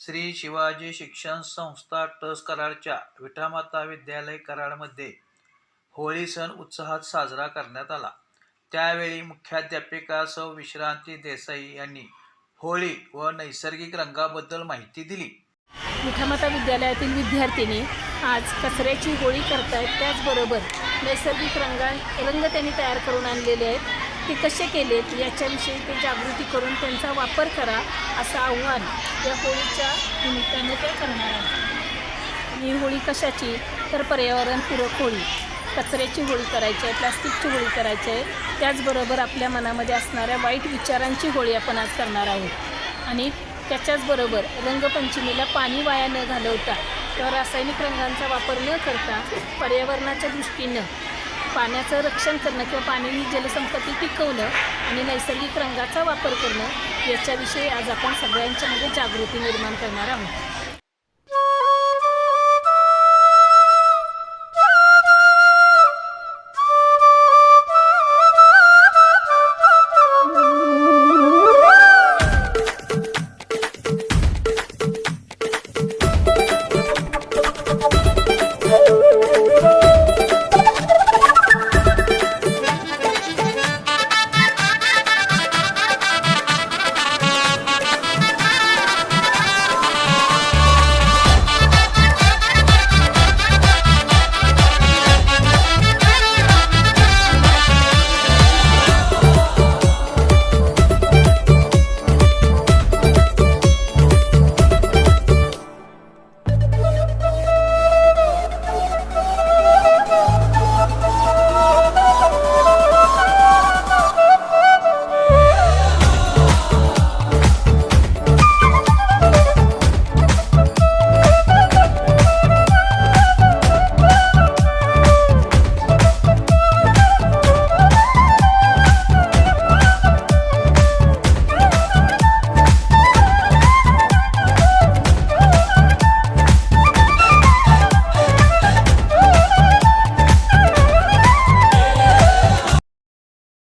श्री शिवाजी शिक्षण संस्था टस कराडच्या विठामाता विद्यालय कराडमध्ये होळी सण उत्साहात साजरा करण्यात आला. त्यावेळी मुख्याध्यापिका सौ विश्रांती देसाई यांनी होळी व नैसर्गिक रंगाबद्दल माहिती दिली. विठामाता विद्यालयातील विद्यार्थिनी आज कचऱ्याची होळी करतायत. त्याचबरोबर नैसर्गिक रंगा रंग त्यांनी तयार करून आणलेले आहेत. ते कसे केलेत याच्याविषयी ते जागृती करून त्यांचा वापर करा असं आव्हान या होळीच्या निमित्ताने ते करणार आहेत. आणि ही होळी कशाची? तर पर्यावरणपूरक होळी. कचऱ्याची होळी करायची आहे प्लास्टिकची होळी करायची आहे. त्याचबरोबर आपल्या मनामध्ये असणाऱ्या वाईट विचारांची होळी आपण आज करणार आहोत. आणि त्याच्याचबरोबर रंगपंचमीला पाणी वाया न घालवता किंवा रासायनिक रंगांचा वापर न करता पर्यावरणाच्या दृष्टीनं पाण्याचं रक्षण करणं किंवा पाणी ही जलसंपत्ती टिकवणं आणि नैसर्गिक रंगाचा वापर करणं याच्याविषयी आज आपण सगळ्यांच्यामध्ये जागृती निर्माण करणार आहोत.